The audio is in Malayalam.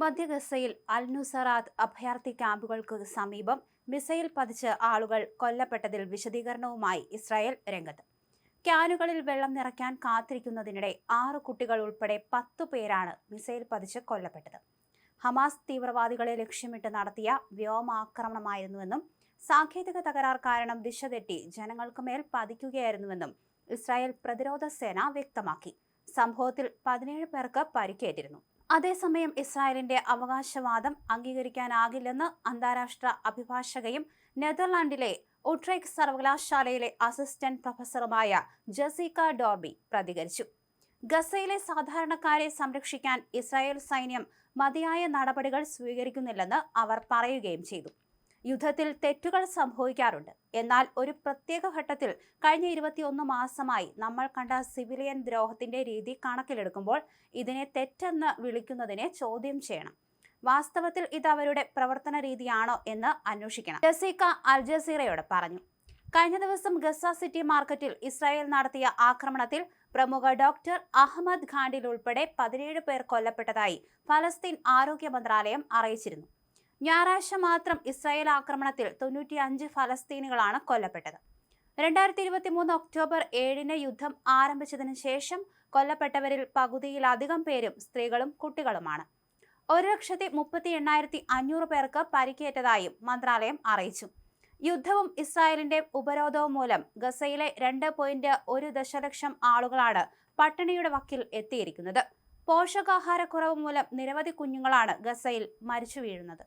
മധ്യ ഗസയിൽ അൽ നുസറാത്ത് അഭയാർത്ഥി ക്യാമ്പുകൾക്ക് സമീപം മിസൈൽ പതിച്ച് ആളുകൾ കൊല്ലപ്പെട്ടതിൽ വിശദീകരണവുമായി ഇസ്രായേൽ രംഗത്ത്. ക്യാനുകളിൽ വെള്ളം നിറയ്ക്കാൻ കാത്തിരിക്കുന്നതിനിടെ ആറ് കുട്ടികൾ ഉൾപ്പെടെ പത്തു പേരാണ് മിസൈൽ പതിച്ച് കൊല്ലപ്പെട്ടത്. ഹമാസ് തീവ്രവാദികളെ ലക്ഷ്യമിട്ട് നടത്തിയ വ്യോമാക്രമണമായിരുന്നുവെന്നും സാങ്കേതിക തകരാർ കാരണം ദിശ തെറ്റി ജനങ്ങൾക്ക് മേൽ പതിക്കുകയായിരുന്നുവെന്നും ഇസ്രായേൽ പ്രതിരോധ സേന വ്യക്തമാക്കി. സംഭവത്തിൽ പതിനേഴ് പേർക്ക് പരിക്കേറ്റിരുന്നു. അതേസമയം ഇസ്രായേലിന്റെ അവകാശവാദം അംഗീകരിക്കാനാകില്ലെന്ന് അന്താരാഷ്ട്ര അഭിഭാഷകയും നെതർലാൻഡിലെ ഒട്രേക് സർവകലാശാലയിലെ അസിസ്റ്റന്റ് പ്രൊഫസറുമായ ജസീക്ക ഡോർബി പ്രതികരിച്ചു. ഗസയിലെ സാധാരണക്കാരെ സംരക്ഷിക്കാൻ ഇസ്രായേൽ സൈന്യം മതിയായ നടപടികൾ സ്വീകരിക്കുന്നില്ലെന്ന് അവർ പറയുകയും ചെയ്തു. യുദ്ധത്തിൽ തെറ്റുകൾ സംഭവിക്കാറുണ്ട്. എന്നാൽ ഒരു പ്രത്യേക ഘട്ടത്തിൽ കഴിഞ്ഞ ഇരുപത്തിയൊന്ന് മാസമായി നമ്മൾ കണ്ട സിവിലിയൻ ദ്രോഹത്തിന്റെ രീതി കണക്കിലെടുക്കുമ്പോൾ ഇതിനെ തെറ്റെന്ന് വിളിക്കുന്നതിനെ ചോദ്യം ചെയ്യണം. വാസ്തവത്തിൽ ഇത് അവരുടെ പ്രവർത്തന രീതിയാണോ എന്ന് അന്വേഷിക്കണം. ജസീക്ക അൽ ജസീറയോട് പറഞ്ഞു. കഴിഞ്ഞ ദിവസം ഗസ സിറ്റി മാർക്കറ്റിൽ ഇസ്രായേൽ നടത്തിയ ആക്രമണത്തിൽ പ്രമുഖ ഡോക്ടർ അഹമ്മദ് ഖാൻഡിൽ ഉൾപ്പെടെ പതിനേഴ് പേർ കൊല്ലപ്പെട്ടതായി ഫലസ്തീൻ ആരോഗ്യ മന്ത്രാലയം അറിയിച്ചിരുന്നു. ഞായറാഴ്ച മാത്രം ഇസ്രായേൽ ആക്രമണത്തിൽ തൊണ്ണൂറ്റി അഞ്ച് ഫലസ്തീനുകളാണ് കൊല്ലപ്പെട്ടത്. രണ്ടായിരത്തി ഇരുപത്തി മൂന്ന് ഒക്ടോബർ ഏഴിന് യുദ്ധം ആരംഭിച്ചതിനു ശേഷം കൊല്ലപ്പെട്ടവരിൽ പകുതിയിലധികം പേരും സ്ത്രീകളും കുട്ടികളുമാണ്. ഒരു ലക്ഷത്തി മുപ്പത്തി എണ്ണായിരത്തി അഞ്ഞൂറ് പേർക്ക് പരിക്കേറ്റതായും മന്ത്രാലയം അറിയിച്ചു. യുദ്ധവും ഇസ്രായേലിന്റെ ഉപരോധവും മൂലം ഗസയിലെ രണ്ട് പോയിന്റ് ഒരു ദശലക്ഷം ആളുകളാണ് പട്ടിണിയുടെ വക്കിൽ എത്തിയിരിക്കുന്നത്. പോഷകാഹാരക്കുറവ് മൂലം നിരവധി കുഞ്ഞുങ്ങളാണ് ഗസയിൽ മരിച്ചു വീഴുന്നത്.